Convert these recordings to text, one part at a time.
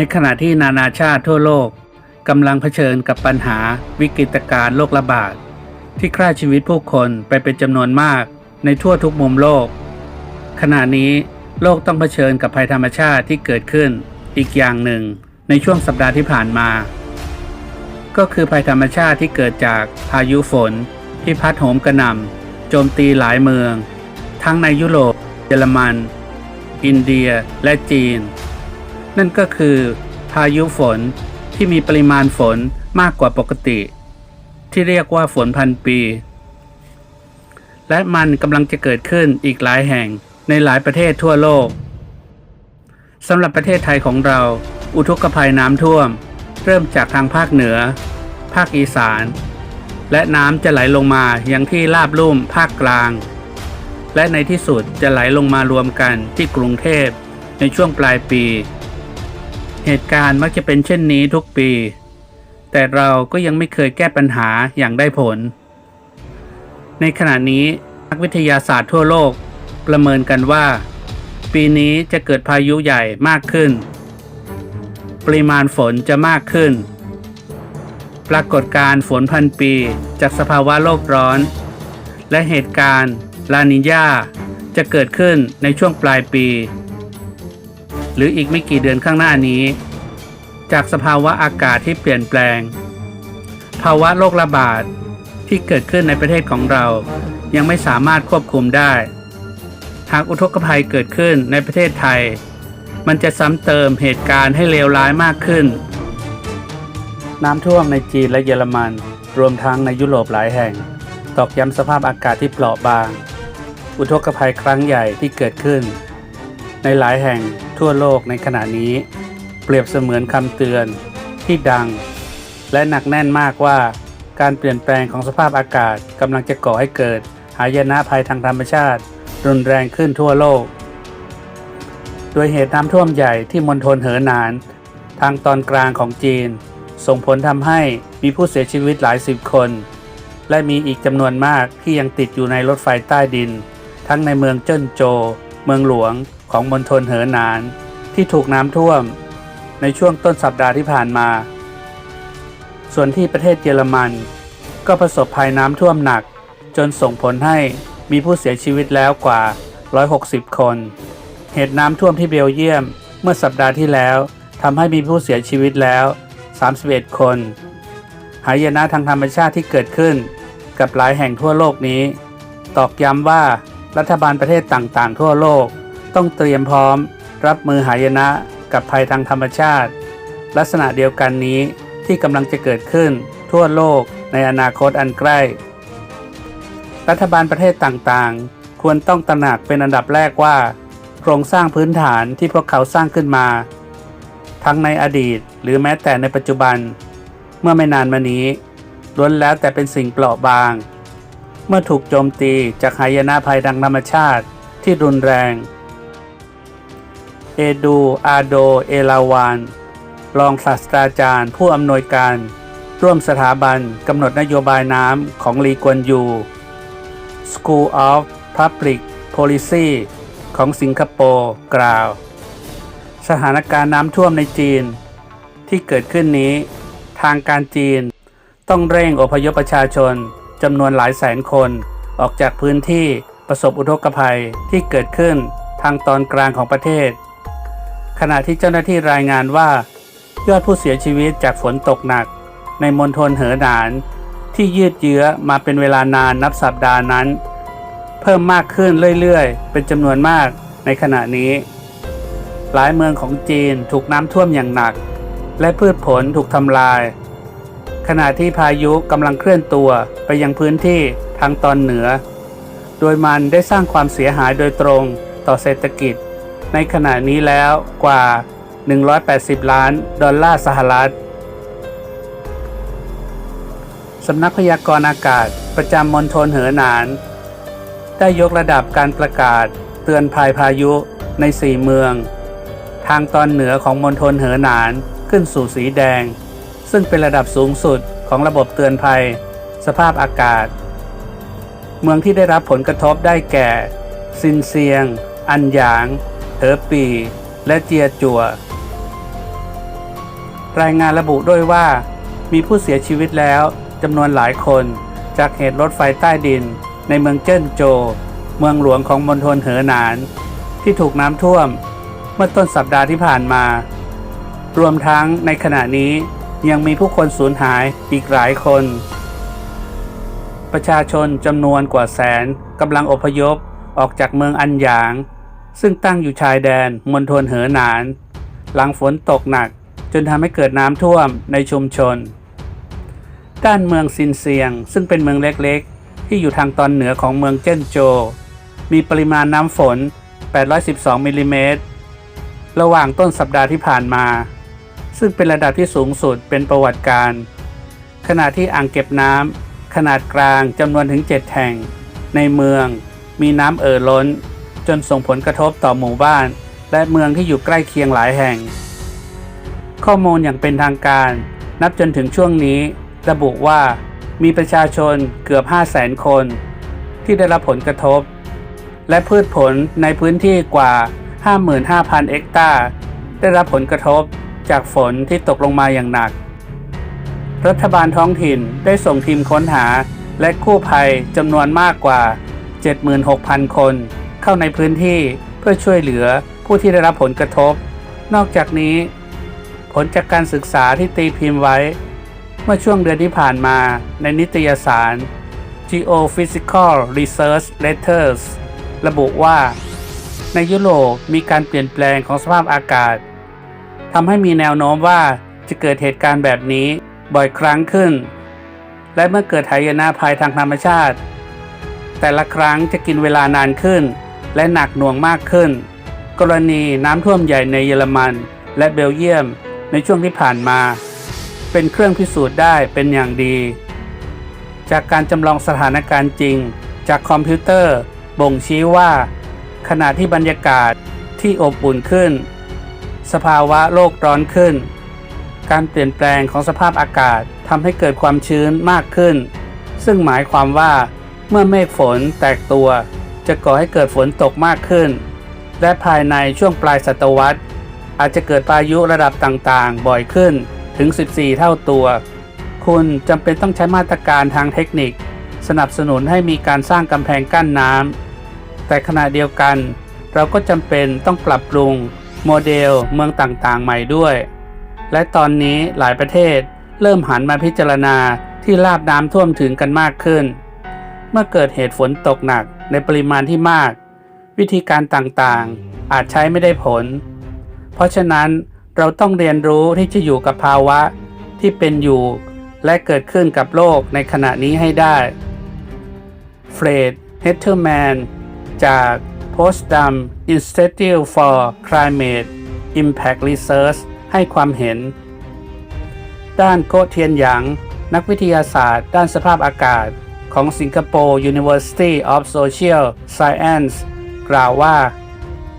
ในขณะที่นานาชาติทั่วโลกกำลังเผชิญกับปัญหาวิกฤตการณ์โรคระบาด ที่ฆ่าชีวิตผู้คนไปเป็นจำนวนมากในทั่วทุกมุมโลก ขณะนี้โลกต้องเผชิญกับภัยธรรมชาติที่เกิดขึ้นอีกอย่างหนึ่งในช่วงสัปดาห์ที่ผ่านมา ก็คือภัยธรรมชาติที่เกิดจากพายุฝน ที่พัดโหมกระหน่ำโจมตีหลายเมือง ทั้งในยุโรป เยอรมัน อินเดียและจีน นั่นก็คือ พายุฝนที่มีปริมาณฝนมากกว่าปกติ ที่เรียกว่าฝนพันปี และมันกำลังจะเกิดขึ้นอีกหลายแห่งในหลายประเทศทั่วโลกสำหรับประเทศไทยของเรา อุทกภัยน้ำท่วม เริ่มจากทางภาคเหนือ ภาคอีสาน และน้ำจะไหลลงมายังที่ราบลุ่มภาคกลาง และในที่สุดจะไหลลงมารวมกันที่กรุงเทพในช่วงปลายปี เหตุการณ์มักจะเป็นเช่นนี้ทุกปี แต่เราก็ยังไม่เคยแก้ปัญหาอย่างได้ผล ในขณะนี้นักวิทยาศาสตร์ทั่วโลกประเมินกันว่า ปีนี้จะเกิดพายุใหญ่มากขึ้น ปริมาณฝนจะมากขึ้น ปรากฏการณ์ฝนพันปีจากสภาวะโลกร้อน และเหตุการณ์ลานิญาจะเกิดขึ้นในช่วงปลายปี หรืออีกไม่กี่เดือนข้างหน้านี้ จากสภาวะอากาศที่เปลี่ยนแปลง ภาวะโรคระบาดที่เกิดขึ้นในประเทศของเรา ยังไม่สามารถควบคุมได้ หากอุทกภัยเกิดขึ้นในประเทศไทย มันจะซ้ำเติมเหตุการณ์ให้เลวร้ายมากขึ้น น้ำท่วมในจีนและเยอรมัน รวมทั้งในยุโรปหลายแห่ง ตอกย้ำสภาพอากาศที่เปราะบาง อุทกภัยครั้งใหญ่ที่เกิดขึ้น ในหลายแห่ง ทั่วโลกในขณะนี้ เปรียบเสมือนคำเตือนที่ดัง และหนักแน่นมากว่าการเปลี่ยนแปลงของสภาพอากาศกำลังจะก่อให้เกิด หายนะภัยทางธรรมชาติ รุนแรงขึ้นทั่วโลก โดยเหตุน้ำท่วมใหญ่ที่มณฑลเหอหนาน ทางตอนกลางของจีน ส่งผลทำให้มีผู้เสียชีวิตหลายสิบคน และมีอีกจำนวนมากที่ยังติดอยู่ในรถไฟใต้ดิน ทั้งในเมืองเจิ้นโจ เมืองหลวง ของมณฑลเหอหนานที่ถูกน้ำท่วมในช่วงต้นสัปดาห์ที่ผ่านมา ส่วนที่ประเทศเยอรมัน ก็ประสบภัยน้ำท่วมหนัก จนส่งผลให้มีผู้เสียชีวิตแล้วกว่า 160 คน เหตุน้ำท่วมที่เบลเยียมเมื่อสัปดาห์ที่แล้วทำให้มีผู้เสียชีวิตแล้ว 31 คน หายนะทางธรรมชาติที่เกิดขึ้น กับหลายแห่งทั่วโลกนี้ ตอกย้ำว่ารัฐบาลประเทศต่างๆ ทั่วโลก ต้องเตรียมพร้อม รับมือหายนะกับภัยทางธรรมชาติ ลักษณะเดียวกันนี้ที่กำลังจะเกิดขึ้นทั่วโลกในอนาคตอันใกล้ รัฐบาลประเทศต่างๆ ควรต้องตระหนักเป็นอันดับแรกว่า โครงสร้างพื้นฐานที่พวกเขาสร้างขึ้นมา ทั้งในอดีตหรือแม้แต่ในปัจจุบัน เมื่อไม่นานมานี้ล้วนแล้วแต่เป็นสิ่งเปราะบาง เมื่อถูกโจมตีจากหายนะภัยทางธรรมชาติที่รุนแรง เอดูอาโด เอลาวาน รองศาสตราจารย์ ผู้อำนวยการ ร่วมสถาบันกำหนดนโยบายน้ำของลีกวนยู School of Public Policy ของสิงคโปร์กล่าว สถานการณ์น้ำท่วมในจีน ที่เกิดขึ้นนี้ ทางการจีน ต้องเร่งอพยพประชาชนจำนวนหลายแสนคนออกจากพื้นที่ประสบอุทกภัยที่เกิดขึ้นทางตอนกลางของประเทศ ขณะที่เจ้าหน้าที่รายงานว่ายอดผู้เสียชีวิตจากฝนตกหนัก ในมณฑลเหอหนาน ที่ยืดเยื้อมาเป็นเวลานานนับสัปดาห์นั้น เพิ่มมากขึ้นเรื่อยๆ เป็นจำนวนมากในขณะนี้ หลายเมืองของจีนถูกน้ำท่วมอย่างหนัก และพืชผลถูกทำลาย ขณะที่พายุกำลังเคลื่อนตัวไปยังพื้นที่ทางตอนเหนือ โดยมันได้สร้างความเสียหายโดยตรงต่อเศรษฐกิจ ในขณะนี้แล้วกว่า 180 ล้าน ดอลลาร์สหรัฐ สำนักพยากรณ์อากาศประจำมณฑลเหอหนาน ได้ยกระดับการประกาศเตือนภัยพายุใน 4 เมือง ทางตอนเหนือของมณฑลเหอหนานขึ้นสู่สีแดง ซึ่งเป็นระดับสูงสุดของระบบเตือนภัย สภาพอากาศ เมืองที่ได้รับผลกระทบได้แก่ ซินเซียง อันหยาง เหอปี และเจียจัว รายงานระบุด้วยว่า มีผู้เสียชีวิตแล้วจำนวนหลายคน จากเหตุรถไฟใต้ดิน ในเมืองเจิ้นโจ เมืองหลวงของมณฑลเหอหนาน ที่ถูกน้ำท่วม เมื่อต้นสัปดาห์ที่ผ่านมา รวมทั้งในขณะนี้ยังมีผู้คนสูญหายอีกหลายคน ประชาชนจำนวนกว่าแสนกำลังอพยพออกจากเมืองอันหยาง ซึ่งตั้งอยู่ชายแดนมณฑลเหอหนาน หลังฝนตกหนักจนทำให้เกิดน้ำท่วมในชุมชน ด้านเมืองซินเซียง ซึ่งเป็นเมืองเล็กๆ ที่อยู่ทางตอนเหนือของเมืองเจิ้นโจวมีปริมาณน้ำฝน 812 มิลลิเมตร ระหว่างต้นสัปดาห์ที่ผ่านมา ซึ่งเป็นระดับที่สูงสุดเป็นประวัติการ ขณะที่อ่างเก็บน้ำขนาดกลางจำนวนถึง 7 แห่ง ในเมืองมีน้ำเอ่อล้น จนส่งผลกระทบต่อหมู่บ้าน และเมืองที่อยู่ใกล้เคียงหลายแห่ง ข้อมูลอย่างเป็นทางการ นับจนถึงช่วงนี้ ระบุว่ามีประชาชนเกือบ 5 0 0แสนคน ที่ได้รับผลกระทบ และพืชผลในพื้นที่กว่า 55,000 เอกตาร์ได้รับผลกระทบจากฝนที่ตกลงมาอย่างหนัก รัฐบาลท้องถิ่นได้ส่งทีมค้นหาและกู้ภัยจำนวนมากกว่า 76,000 คน เข้าในพื้นที่เพื่อช่วยเหลือผู้ที่ได้รับผลกระทบ นอกจากนี้ ผลจากการศึกษาที่ตีพิมพ์ไว้ เมื่อช่วงเดือนที่ผ่านมาในนิตยสาร Geophysical Research Letters ระบุว่า ในยุโรปมีการเปลี่ยนแปลงของสภาพอากาศทำให้มีแนวโน้มว่าจะเกิดเหตุการณ์แบบนี้บ่อยครั้งขึ้น และเมื่อเกิดหายนะภัยทางธรรมชาติ แต่ละครั้งจะกินเวลานานขึ้น และหนักหน่วงมากขึ้น กรณีน้ำท่วมใหญ่ในเยอรมัน และเบลเยียมในช่วงที่ผ่านมา เป็นเครื่องพิสูจน์ได้เป็นอย่างดี จากการจำลองสถานการณ์จริง จากคอมพิวเตอร์บ่งชี้ว่า ขณะที่บรรยากาศที่อบอุ่นขึ้น สภาวะโลกร้อนขึ้น การเปลี่ยนแปลงของสภาพอากาศทำให้เกิดความชื้นมากขึ้น ซึ่งหมายความว่าเมื่อเมฆฝนแตกตัว จะก่อให้เกิดฝนตกมากขึ้น และภายในช่วงปลายศตวรรษ อาจจะเกิดพายุระดับต่างๆ บ่อยขึ้นถึง 14 เท่าตัว คุณจำเป็นต้องใช้มาตรการทางเทคนิค สนับสนุนให้มีการสร้างกำแพงกั้นน้ำแต่ขณะเดียวกัน เราก็จำเป็นต้องปรับปรุง โมเดลเมืองต่างๆ ใหม่ด้วย และตอนนี้หลายประเทศเริ่มหันมาพิจารณาที่ราบน้ำท่วมถึงกันมากขึ้น เมื่อเกิดเหตุฝนตกหนัก ในปริมาณที่มาก วิธีการต่างๆ อาจใช้ไม่ได้ผล เพราะฉะนั้นเราต้องเรียนรู้ที่จะอยู่กับภาวะที่เป็นอยู่ และเกิดขึ้นกับโลกในขณะนี้ให้ได้เฟรดเฮเทอร์แมนจาก Potsdam Institute for Climate Impact Research ให้ความเห็น ด้านโกเทียนหยาง นักวิทยาศาสตร์ ด้านสภาพอากาศ ของสิงคโปร์ University of Social Science กล่าวว่า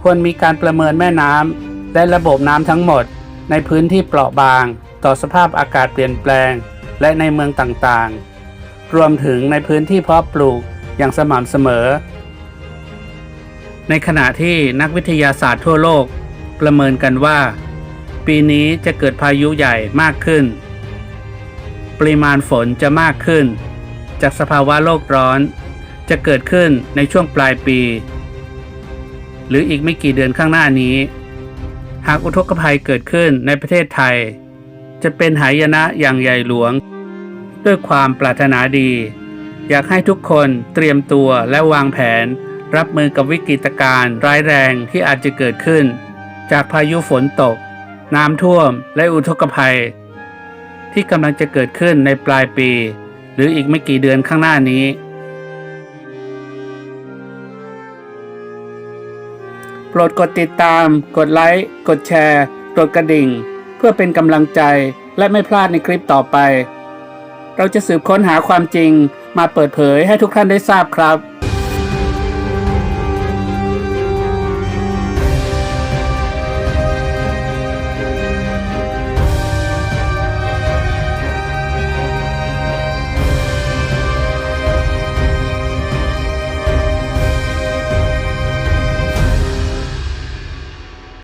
ควรมีการประเมินแม่น้ำและระบบน้ำทั้งหมด ในพื้นที่เปราะบาง ต่อสภาพอากาศเปลี่ยนแปลง และในเมืองต่างๆ รวมถึงในพื้นที่เพาะปลูกอย่างสม่ำเสมอ ในขณะที่นักวิทยาศาสตร์ทั่วโลก ประเมินกันว่า ปีนี้จะเกิดพายุใหญ่มากขึ้น ปริมาณฝนจะมากขึ้น จากสภาวะโลกร้อน จะเกิดขึ้นในช่วงปลายปี หรืออีกไม่กี่เดือนข้างหน้านี้ หากอุทกภัยเกิดขึ้นในประเทศไทย จะเป็นหายนะอย่างใหญ่หลวง ด้วยความปรารถนาดี อยากให้ทุกคนเตรียมตัวและวางแผน รับมือกับวิกฤตการณ์ร้ายแรงที่อาจจะเกิดขึ้น จากพายุฝนตก น้ำท่วมและอุทกภัย ที่กำลังจะเกิดขึ้นในปลายปี หรืออีกไม่กี่เดือนข้างหน้านี้ โปรดกดติดตาม กดไลค์ กดแชร์ กดกระดิ่ง เพื่อเป็นกำลังใจและไม่พลาดในคลิปต่อไป เราจะสืบค้นหาความจริงมาเปิดเผยให้ทุกท่านได้ทราบครับ